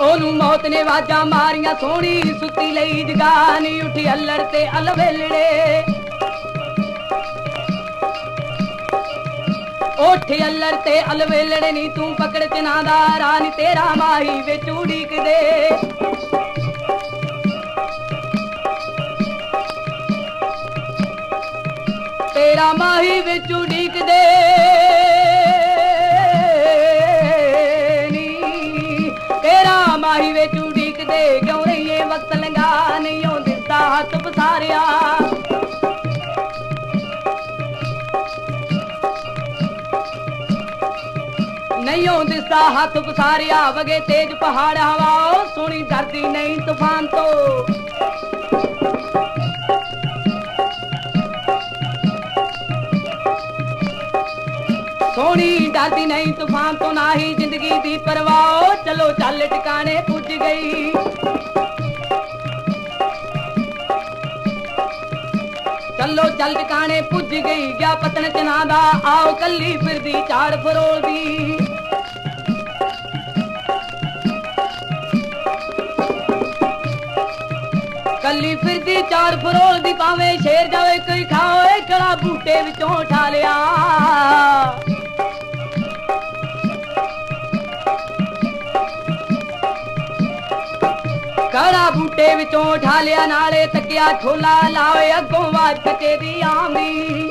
ਉਹਨੂੰ ਮੌਤ ਨੇ ਵਾਜਾਂ ਮਾਰੀਆਂ ਸੋਹਣੀ ਸੁੱਤੀ ਲਈ ਜਗਾ ਨਹੀਂ ਉੱਠੀ ਅਲੜ ਤੇ ਅਲਵੇਲੜੇ। ਉੱਠ ਅਲੜ ਤੇ ਅਲਵੇਲੜੇ ਨੀ, ਤੂੰ ਪਕੜ ਚਨਾ ਦਾ ਰਾਨੀ ਤੇਰਾ ਮਾਹੀ ਵਿੱਚ ਉਡੀਕਦੇ। ਤੇਰਾ ਮਾਹੀ ਵਿੱਚ ਉਡੀਕਦੇ। ਨੀ ਨਹੀਂ ਦਿਸਦਾ, ਹੱਥ ਪਸਾਰਿਆ ਵਗੇ ਤੇਜ ਪਹਾੜ, ਹਵਾ, ਉਹ ਸੋਹਣੀ ਡਰਦੀ ਨਹੀਂ ਤੂਫਾਨ ਤੋਂ। ਸੋਹਣੀ ਡਰਦੀ ਨਹੀਂ ਤੂਫਾਨ ਤੋਂ ਨਾ ਹੀ ਜ਼ਿੰਦਗੀ ਦੀ ਪਰਵਾਹ ਚਲੋ ਚੱਲ ਟਿਕਾਣੇ ਪੁੱਜ ਗਈ। ਚੱਲੋ ਚੱਲ ਟਿਕਾਣੇ ਪੁੱਜ ਗਈ, ਗਿਆ ਪਤਨ ਚਨਾ ਦਾ, ਆਓ ਕੱਲੀ ਫਿਰਦੀ, ਝਾੜ ਫਰੋਲਦੀ। ਫਿਰਦੀ ਚਾਰ ਫਰੋਲਦੀ ਭਾਵੇਂ ਸ਼ੇਰ ਜਾਵੇ, ਕੋਈ ਖਾਵੇ ਕੜਾ ਬੂਟੇ ਵਿੱਚੋਂ ਠਾ ਲਿਆ। ਕੜਾ ਬੂਟੇ ਵਿੱਚੋਂ ਠਾ ਲਿਆ, ਨਾਲੇ ਤੱਕਿਆ ਠੋਲਾ ਲਾਵੇ ਅੱਗੋਂ ਬਾਜ ਕੱਟੇ ਦੀ ਆਮੀ।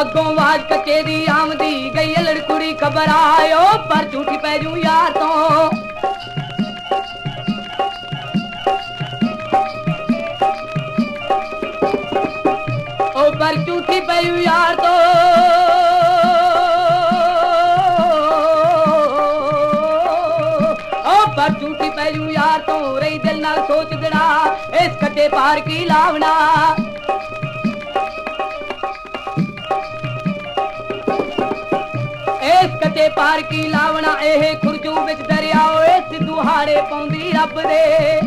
ਅੱਗੋਂ ਆਵਾਜ਼ ਕੱਚੇ ਦੀ ਆਮਦੀ ਗਈ ਲੜਕੁੜੀ ਖਬਰ ਆਇਓ ਪਰ ਝੂਠੀ ਪੈ ਜੂ ਯਾਰ ਤੋਂ ਉਹ ਪਰ ਝੂਠੀ ਪੈ ਜੂ ਯਾਰ ਤੋਂ ਉਹ ਪਰ ਝੂਠੀ ਪੈ ਜੂ ਯਾਰ ਤੋਂ ਰਹੀ ਦਿਲ ਨਾਲ ਸੋਚ ਦੜਾ ਇਸ ਲਾਵਣਾ ਪਾਰ ਕੀ ਲਾਵਣਾ, ਇਹ ਖੁਰਜੂ ਵਿੱਚ ਦਰਿਆ ਓਏ, ਸਿੱਧੂ ਹਾਰੇ ਪਾਉਂਦੀ ਰੱਬ ਦੇ।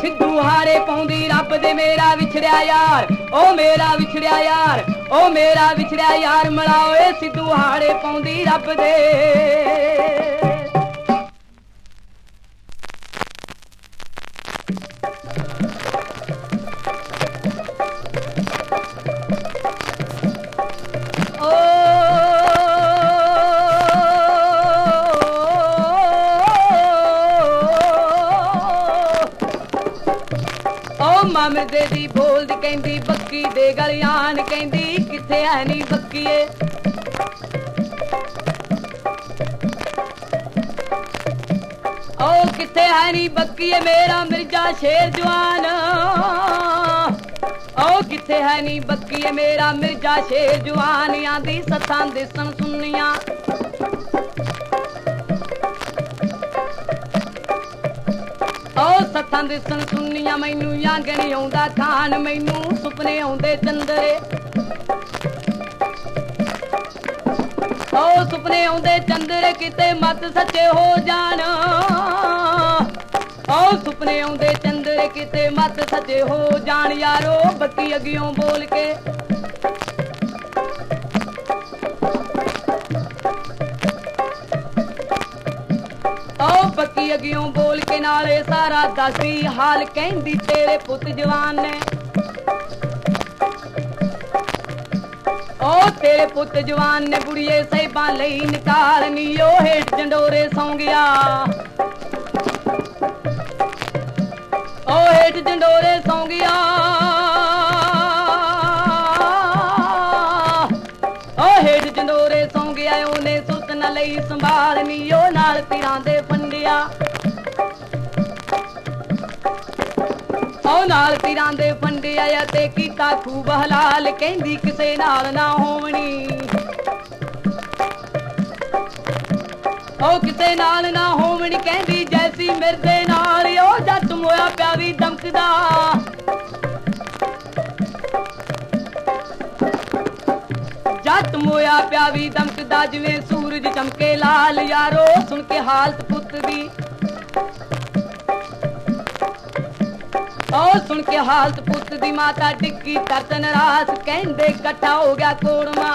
ਸਿੱਧੂ ਹਾਰੇ ਪਾਉਂਦੀ ਰੱਬ ਦੇ, ਮੇਰਾ ਵਿਛੜਿਆ ਯਾਰ, ਓ ਮੇਰਾ ਵਿਛੜਿਆ ਯਾਰ, ਓ ਮੇਰਾ ਵਿਛੜਿਆ ਯਾਰ, ਮਲਾ ਓਏ, ਸਿੱਧੂ ਹਾਰੇ ਪਾਉਂਦੀ ਰੱਬ ਦੇ। ਮਿਰਦੇ ਦੀ ਬੋਲਦੀ ਕਹਿੰਦੀ, ਬੱਕੀ ਦੇ ਗਲਿਆਨ ਕਹਿੰਦੀ, ਕਿੱਥੇ ਐ ਨੀ ਬੱਕੀਏ? ਓ ਕਿੱਥੇ ਹੈ ਨੀ ਬੱਕੀਏ, ਮੇਰਾ ਮਿਰਜ਼ਾ ਸ਼ੇਰ ਜਵਾਨ। ਓ ਕਿੱਥੇ ਹੈ ਨੀ ਬੱਕੀਏ, ਮੇਰਾ ਮਿਰਜ਼ਾ ਸ਼ੇਰ ਜਵਾਨੀਆਂ ਦੀ ਸੱਥਾਂ ਦਿਸਣ ਸੁਣਨੀਆਂ ਸੱਥਾਂ ਦਿਸਣ ਸੁਣਨੀਆਂ ਮੈਨੂੰ ਯਾਂਗਣ ਆਉਂਦਾ ਖਾਨ ਮੈਨੂੰ ਸੁਪਨੇ ਆਉਂਦੇ ਚੰਦਰੇ। ਓ ਸੁਪਨੇ ਆਉਂਦੇ ਚੰਦਰੇ, ਕਿਤੇ ਮਤ ਸੱਚੇ ਹੋ ਜਾਣ। ਓ ਸੁਪਨੇ ਆਉਂਦੇ ਚੰਦਰੇ, ਕਿਤੇ ਮਤ ਸੱਚੇ ਹੋ ਜਾਣ, ਯਾਰੋ ਬੱਕੀ ਅਗਿਓ ਬੋਲ ਕੇ। ਓ ਬੋਲ ਕੇ ਨਾਲੇ ਸਾਰਾ ਦੱਸਦੀ, ਹਾਲ ਕਹਿੰਦੀ ਤੇਰੇ ਪੁੱਤ ਜਵਾਨ ਨੇ। ਓ ਤੇਰੇ ਪੁੱਤ ਜਵਾਨ ਨੇ ਬੁੜੀਏ ਸਹਿਬਾਂ ਲਈ ਨਿਕਾਲਨੀ ਓ ਹੇਠ ਜੰਡੋਰੇ ਸੌਂ ਗਿਆ ਓ ਹੇਠ ਜੰਡੋਰੇ ਸੌਂ ਗਿਆ ਓ ਹੇਠ ਜੰਡੋਰੇ ਸੌਂ ਗਿਆ ਉਹਨੇ ਸੁੱਤ ਨ ਲਈ ਸੰਭਾਲਨੀ ਓ ਨਾਲ ਤੀਰਾਂ ਦੇ ਫੰਡਿਆ। ਓ ਨਾਲ ਤੀਰਾਂ ਦੇ ਫੰਡਿਆ ਤੇ ਕੀਤਾ ਖੂਬ ਹਲਾਲ, ਕਹਿੰਦੀ ਕਿਸੇ ਨਾਲ ਨਾ ਹੋਵਣੀ। ਓ ਕਿਸੇ ਨਾਲ ਨਾ ਹੋਵਣੀ, ਕਹਿੰਦੀ ਜੈਸੀ ਮਿਰਦੇ ਨਾਲ ਓ ਜੱਟ ਮੋਇਆ ਪਿਆਰੀ ਦਮਕ ਚਮਕਦਾ ਜੱਟ ਮੋਇਆ ਪਿਆ ਵੀ ਦਮਕਦਾ, ਜਿਵੇਂ ਸੂਰਜ ਚਮਕੇ ਲਾਲ, ਯਾਰੋ, ਸੁਣ ਕੇ ਹਾਲਤ ਪੁੱਤ ਦੀ। ਉਹ ਸੁਣ ਕੇ ਹਾਲਤ ਪੁੱਤ ਦੀ ਮਾਤਾ ਟਿੱਕੀ ਤਰਤਨ ਰਾਸ ਕਹਿੰਦੇ ਇਕੱਠਾ ਹੋ ਗਿਆ ਕੋੜਮਾ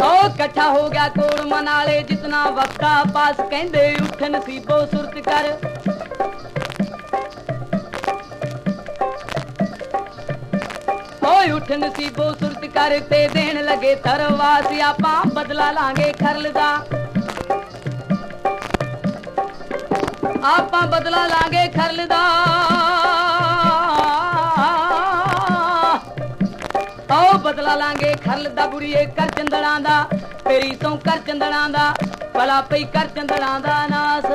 ਉਹ ਇਕੱਠਾ ਹੋ ਗਿਆ ਕੋੜਮਾ ਨਾਲੇ ਜਿਤਨਾ ਵਕਤਾ ਪਾਸ, ਕਹਿੰਦੇ ਉੱਠ ਨਸੀਬੋ ਸੁਰਤ ਕਰ। ਓਏ ਉੱਠ ਨਸੀਬੋ ਸੁਰਤ ਕਰ, ਤੇ ਦੇਣ ਲਗੇ ਤਰਵਾਸ, ਆਪਾਂ ਬਦਲਾ ਲਾਂਗੇ ਖਰਲ ਦਾ। ਆਪਾਂ ਬਦਲਾ ਲਾਂਗੇ ਖਰਲ ਦਾ। ਆਓ ਬਦਲਾ ਲਾਂਗੇ ਖਰਲ ਦਾ ਬੁਰੀਏ ਕਰ ਚੰਦੜਾਂ ਦਾ, ਤੇਰੀ ਤੋਂ ਕਰ ਚੰਦੜਾਂ ਦਾ, ਭਲਾ ਪਈ ਕਰ ਚੰਦੜਾਂ ਦਾ ਨਾਸ।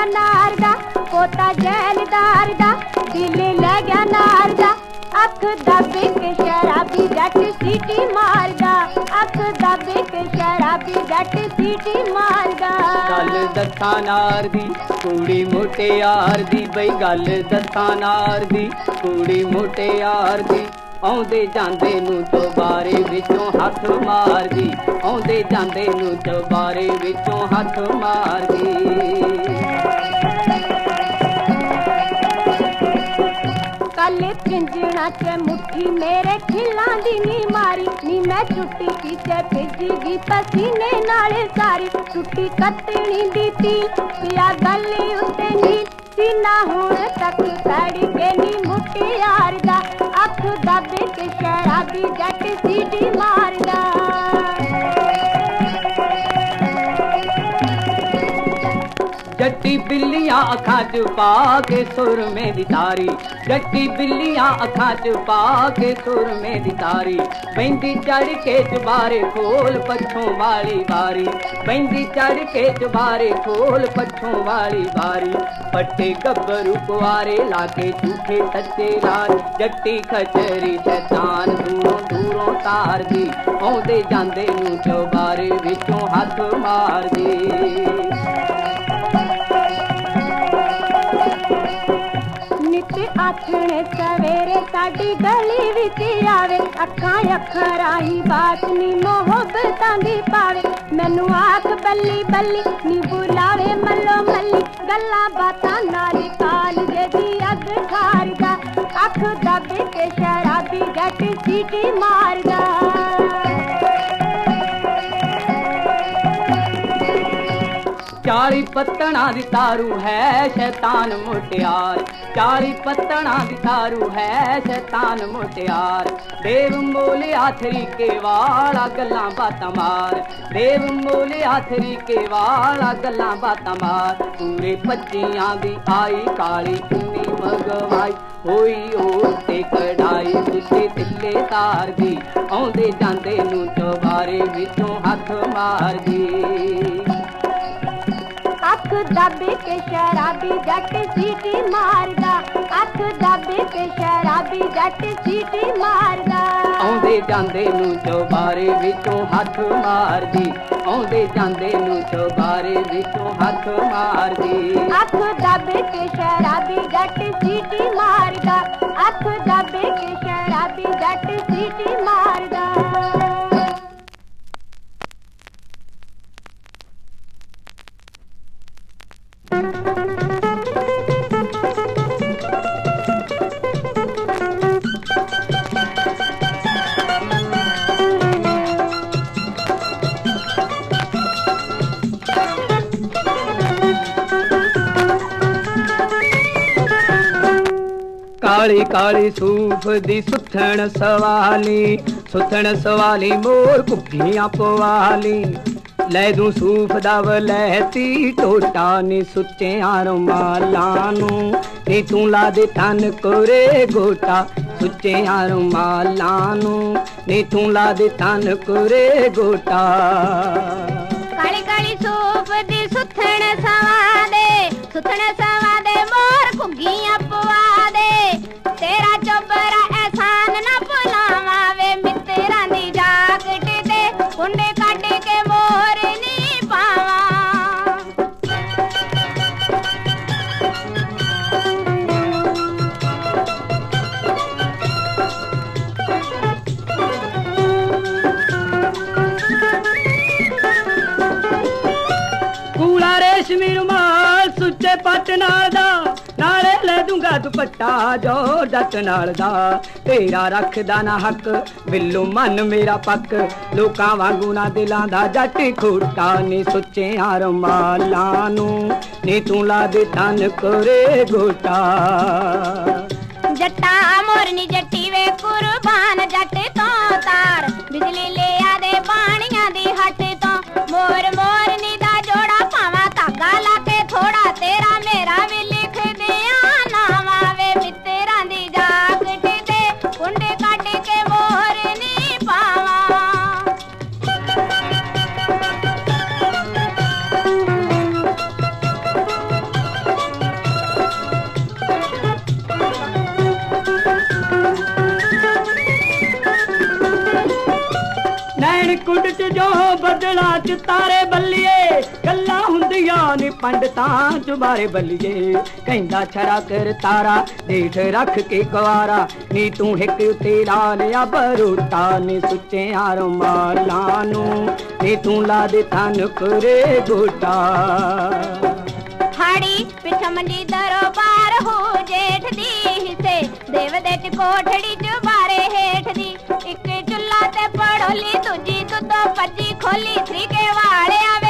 ਗਿਆ ਨਾਰ ਦਾ ਪੋਤਾ ਜੈਲਦਾਰ ਦਾ, ਦਿਲ ਲੈ ਨਾਰ ਦਾ ਅੱਖ ਦੱਬੇ ਕੇ ਸ਼ਰਾਬੀ ਜੱਟ ਸੀਟੀ ਮਾਰਦਾ। ਅੱਖ ਦੱਬੇ ਕੇ ਸ਼ਰਾਬੀ ਜੱਟ ਸੀਟੀ ਮਾਰਦਾ। ਗੱਲ ਦੱਸਾਂ ਨਾਰ ਦੀ ਕੁੜੀ ਮੋਟਿਆਰ ਦੀ ਬਈ ਗੱਲ ਦੱਸਾਂ ਨਾਰ ਦੀ ਕੁੜੀ ਮੋਟਿਆਰ ਦੀ ਆਉਂਦੇ ਜਾਂਦੇ ਨੂੰ ਚੋਬਾਰੇ ਵਿੱਚੋਂ ਹੱਥ ਮਾਰਦੀ। ਆਉਂਦੇ ਜਾਂਦੇ ਨੂੰ ਦੁਬਾਰੇ ਵਿੱਚੋਂ ਹੱਥ ਮਾਰਦੀ। ਕੱਲ ਪਿੰਜਣਾ ਚ ਮੁੱਠੀ, ਮੇਰੇ ਖਿਲਾਂ ਦੀ ਨੀ ਮਾਰੀ। ਨੀ ਮੈਂ ਛੁੱਟੀ ਕੀਤੇ ਭਿੱਜੀ ਗਈ ਪਸੀਨੇ ਨਾਲੇ ਸਾਰੀ। ਛੁੱਟੀ ਕੱਤਣੀ ਦੀ ਤੀ, ਪਿਆ ਗੱਲੀ ਉੱਤੇ ਨੀਲ ਸੀਨਾ ਹੁਣ ਤੱਕ ਸੜ ਕੇ ਨੀ ਮੁੱਟਿਆਰ ਦਾ ਅੱਖ ਦੱਬ ਕੇ ਸ਼ਰਾਬੀ ਜੱਟ ਸੀਟੀ ਮਾਰਦਾ। ਜੱਟੀ ਬਿੱਲੀਆਂ ਅੱਖਾਂ 'ਚ ਪਾ ਕੇ ਸੁਰਮੇ ਦੀ ਤਾਰੀ। ਜੱਟੀ ਬਿੱਲੀਆਂ ਅੱਖਾਂ 'ਚ ਪਾ ਕੇ ਸੁਰਮੇ ਦੀ ਤਾਰੀ। ਬੈਂਦੀ ਚੜ ਕੇ ਚੁਬਾਰੇ ਖੋਲ ਪੱਛੋਂ ਵਾਲੀ ਵਾਰੀ। ਬੈਂਦੀ ਚੜ ਕੇ ਚੁਬਾਰੇ ਖੋਲ ਪੱਛੋਂ ਵਾਲੀ ਵਾਰੀ। ਪੱਟੇ ਗੱਭਰੂ ਕੁਆਰੇ ਲਾ ਕੇ ਝੂਠੇ ਸੱਚੇ ਲਾਲ ਜੱਟੀ ਖਚਰੀ ਸ਼ੈਤਾਨ ਦੂਰੋਂ ਦੂਰੋਂ ਤਾਰਦੀ। ਆਉਂਦੇ ਜਾਂਦੇ ਨੂੰ ਚੁਬਾਰੇ ਵਿੱਚੋਂ ਹੱਥ ਮਾਰਦੀ। ਆਥਣੇ ਸਵੇਰੇ ਸਾਡੀ ਗਲੀ ਵਿੱਚ ਆਵੇ। ਅੱਖਾਂ ਅੱਖਾਂ ਰਾਹੀਂ ਬਾਤ ਨੀ ਮੁਹੱਬਤਾਂ ਦੀ ਪਾਵੇ ਮੈਨੂੰ ਆਖ ਬੱਲੀ ਬੱਲੀ, ਨੀ ਬੁਲਾਵੇ ਮੱਲੋ ਮੱਲੀ। ਗੱਲਾਂ ਬਾਤਾਂ ਨਾਲ ਕਾਲ ਜੇ ਦੀ ਅੱਗ ਖਾਰਦਾ ਅੱਖ ਦੱਬ ਕੇ ਸ਼ਰਾਬੀ ਜੱਟ ਸੀਟੀ ਮਾਰਦਾ। ਚਾਲੀ ਪੱਤਣਾ ਦੀ ਤਾਰੂ ਹੈ ਸ਼ੈਤਾਨ ਮੁਟਿਆਰ। ਚਾਲੀ ਪੱਤਣਾ ਦੀ ਤਾਰੂ ਹੈ ਸ਼ੈਤਾਨ ਮੁਟਿਆਰ। ਦੇਵ ਮੋਲੇ ਆਥਰੀ ਕੇ ਵਾਲਾ ਗੱਲਾਂ ਬਾਤਾਂ ਮਾਰ। ਦੇਵ ਮੋਲੇ ਆਥਰੀ ਵਾਲਾ ਗੱਲਾਂ ਬਾਤਾਂ ਮਾਰ। ਪੂਰੇ ਪੱਚੀਆਂ ਦੀ ਆਈ ਕਾਲੀ ਚੁੰਨੀ ਮਗਵਾਈ ਹੋਈ ਉਹ ਤੇ ਕਢਾਈ ਉੱਤੇ ਤਿੱਲੇ ਤਾਰਦੀ ਆਉਂਦੇ ਜਾਂਦੇ ਨੂੰ ਚੁਬਾਰੇ ਵਿੱਚੋਂ ਹੱਥ ਮਾਰਦੀ ਅੱਖ ਦੱਬ ਕੇ ਸ਼ਰਾਬੀ ਜੱਟ ਸੀਟੀ ਮਾਰਦਾ। ਅੱਖ ਦੱਬ ਕੇ ਸ਼ਰਾਬੀ ਜੱਟ ਸੀਟੀ ਮਾਰਦਾ। ਆਉਂਦੇ ਜਾਂਦੇ ਨੂੰ ਚੋਬਾਰੇ ਵਿੱਚੋਂ ਹੱਥ ਮਾਰਦੀ। ਆਉਂਦੇ ਜਾਂਦੇ ਨੂੰ ਚੋਬਾਰੇ ਵਿੱਚੋਂ ਹੱਥ ਮਾਰਦੀ। ਅੱਖ ਦੱਬ ਕੇ ਸ਼ਰਾਬੀ ਜੱਟ ਸੀਟੀ ਮਾਰਦਾ। ਅੱਖ ਦੱਬ ਕੇ ਕਾਲੀ ਕਾਲੀ ਸੂਫ ਦੀ ਸੁਥਣ ਸਵਾਲੀ ਸੁਥਣ ਸਵਾਲੀ ਮੋਰ ਕੁੱਕੀਆਂ ਪਵਾਲੀ ਲੈ ਦੂੰ ਸੂਫ ਦਾ ਵਲੈਤੀ ਟੋਟਾ ਨੀ ਸੁੱਚਿਆਂ ਰੁਮਾਲਾਂ ਨੂੰ। ਨੀ ਤੂੰ ਲਾ ਦੇ ਥਨ ਕੋਰੇ ਗੋਟਾ ਸੁੱਚਿਆਂ ਰੁਮਾਲਾਂ ਨੂੰ। ਨੀ ਤੂੰ ਲਾ ਦੇ ਤਨ ਕੁਰੇ ਗੋਟਾ। ਕਾਲੀ ਕਾਲੀ ਸੂਫ਼ ਦੀ ਸੁਥਣ ਦੁਪੱਟਾ ਜੋ ਜੱਟ ਨਾਲ ਦਾ, ਤੇਰਾ ਰੱਖਦਾ ਨਾ ਹੱਕ, ਬਿੱਲੂ ਮਨ ਮੇਰਾ ਪੱਕ। ਲੋਕਾਂ ਵਾਂਗੂ ਨਾ ਦਿਲਾਂ ਦਾ ਜੱਟ ਖੋਟਾ ਨੀ ਸੁੱਚਿਆਂ ਰੁਮਾਲਾਂ ਨੂੰ, ਨੀ ਤੂੰ ਲਾ ਦੇ ਤਨ ਕੋਰੇ ਗੋਟਾ। ਜੱਟਾ ਮੋਰਨੀ ਜੱਟੀ ਵੇ ਕੁਰਬਾਨ ਜੱਟ ਤੋਂ ਤਾਰ, ਬਿਜਲੀ ਤਾਰੇ ਬੱਲੀਏ, ਗੱਲਾਂ ਹੁੰਦੀਆਂ ਨੀ ਪੰਡਤਾਂ ਚੁਬਾਰੇ ਬੱਲੀਏ। ਕਹਿੰਦਾ ਛੜਾ ਕਰ ਤਾਰਾ, ਦੇਖ ਰੱਖ ਕੇ ਕੁਵਾਰਾ। ਨੀ ਤੂੰ ਹਿੱਕ ਉੱਤੇ ਲਾ ਲਿਆ ਬਰੂਟਾ ਨੀ ਸੁੱਚਿਆਂ ਰੁਮਾਲਾਂ ਨੂੰ। ਨੀ ਤੂੰ ਲਾ ਦੇ ਤਨ ਕੁਰੇ ਗੋਟਾ ਹਾੜੀ ਪਿੱਛ ਮੰਡੀ ਦਰਬਾਰ ਹੋ ਜੇਠ ਦੀ ਹਿੱਸੇ। ਦੇਵ ਦੇ ਕੋਠੜੀ ਚ ਬਾਰੇ ਹੇਠ ਦੀ। ਇੱਕ ਵਾਲੇ ਪੜੋਲੀ ਦੂਜੀ ਦੁੱਧੋ ਭੱਜੀ ਖੋਲੀ ਥਰੀ ਕੇ ਵਾਲਿਆਂ